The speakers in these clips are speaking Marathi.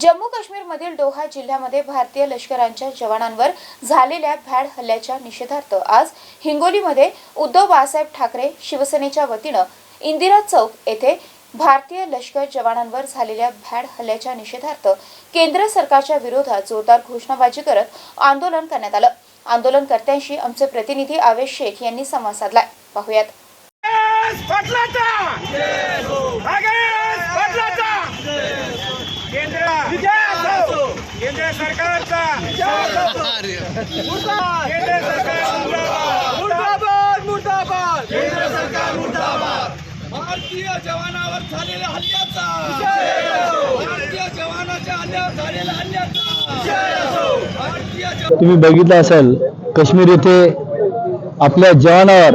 जम्मू काश्मीरमधील डोहा जिल्ह्यामध्ये भारतीय लष्करांच्या जवानांवर झालेल्या भ्याड हल्ल्याच्या निषेधार्थ आज हिंगोलीमध्ये उद्धव बाळासाहेब ठाकरे शिवसेनेच्या वतीनं इंदिरा चौक येथे भारतीय लष्कर जवानांवर झालेल्या भ्याड हल्ल्याच्या निषेधार्थ केंद्र सरकारच्या विरोधात जोरदार घोषणाबाजी करत आंदोलन करण्यात आलं. आंदोलनकर्त्यांशी आमचे प्रतिनिधी आवेश शेख यांनी संवाद साधलाय. पाहुयात. केंद्र सरकारचा. केंद्र सरकार मुर्दाबाद. मुर्दाबाद केंद्र सरकार मुर्दाबाद. भारतीय जवानावर झालेल्या हल्ल्याचा. भारतीय जवानाच्या हल्ल्यावर झालेल्या हल्ल्याचा. भारतीय जवान तुम्ही बघितलं असेल काश्मीर येथे आपल्या जवानावर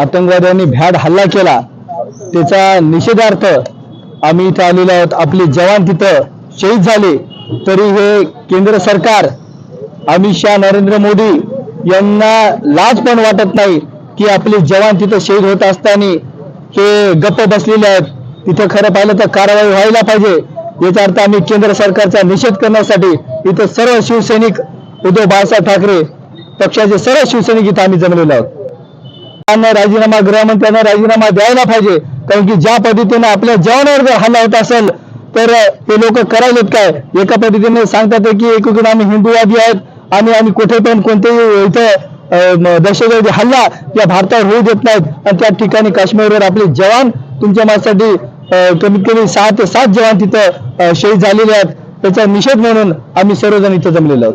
आतंकवाद्यांनी भ्याड हल्ला केला. त्याचा निषेधार्थ आम्ही इथं आलेलो आहोत. आपले जवान तिथं शहीद झाले. तरी हे केंद्र सरकार अमित शहा नरेंद्र मोदी यांना लाज पण वाटत नाही की आपले जवान तिथं शहीद होत असताना हे गप्प बसलेले आहेत. तिथं खरं पाहिलं तर कारवाई व्हायला पाहिजे. याचा अर्थ आम्ही केंद्र सरकारचा निषेध करण्यासाठी इथं सर्व शिवसैनिक उद्धव बाळासाहेब ठाकरे पक्षाचे सर्व शिवसैनिक इथं आम्ही जमलेलो आहोत. त्यांना राजीनामा गृहमंत्र्यांना राजीनामा द्यायला पाहिजे. कारण की ज्या पद्धतीने आपल्या जवानावर हल्ला होत असेल तर हे लोक करायलेत काय? एका पद्धतीने सांगतात की एकीकडे आम्ही हिंदूवादी आहेत आणि आम्ही कुठे पण कोणतेही इथं दहशतवादी हल्ला या भारतावर होऊ देत नाहीत. आणि त्या ठिकाणी काश्मीरवर आपले जवान तुमच्या माझ्यासाठी कमीत कमी सहा ते सात जवान तिथं शहीद झालेले आहेत. त्याचा निषेध म्हणून आम्ही सर्वजण इथं जमलेलो आहोत.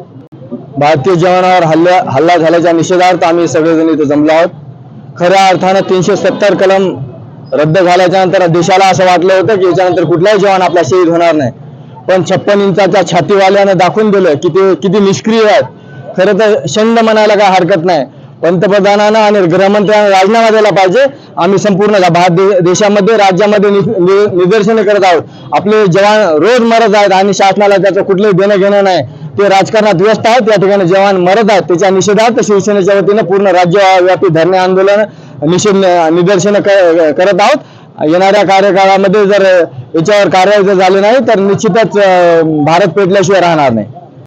भारतीय जवानावर हल्ला हल्ला झाल्याच्या निषेधार्थ आम्ही सगळेजण इथं जमलो आहोत. खऱ्या अर्थानं तीनशे सत्तर कलम रद्द झाल्याच्यानंतर देशाला असं वाटलं होतं की याच्यानंतर कुठलाही जवान आपला शहीद होणार नाही. पण छप्पन इंचाच्या छातीवाल्यानं दाखवून दिलं की ते किती निष्क्रिय आहेत. खरं तर शंड म्हणायला काय हरकत नाही. पंतप्रधानांना आणि गृहमंत्र्यांना राजीनामा द्यायला पाहिजे. आम्ही संपूर्ण भारत देशामध्ये राज्यामध्ये नि- नि- निदर्शने करत आहोत. आपले जवान रोज मरत आहेत आणि शासनाला त्याचं कुठलंही देणं घेणं नाही. ते राजकारणात व्यस्त आहेत. त्या ठिकाणी जवान मरत आहेत. त्याच्या निषेधार्थ शिवसेनेच्या वतीनं पूर्ण राज्यव्यापी धरणे आंदोलन निषेध निदर्शन करत आहोत. येणाऱ्या कार्यकाळामध्ये जर याच्यावर कारवाई जर झाली नाही तर निश्चितच भारत पेटल्याशिवाय राहणार नाही.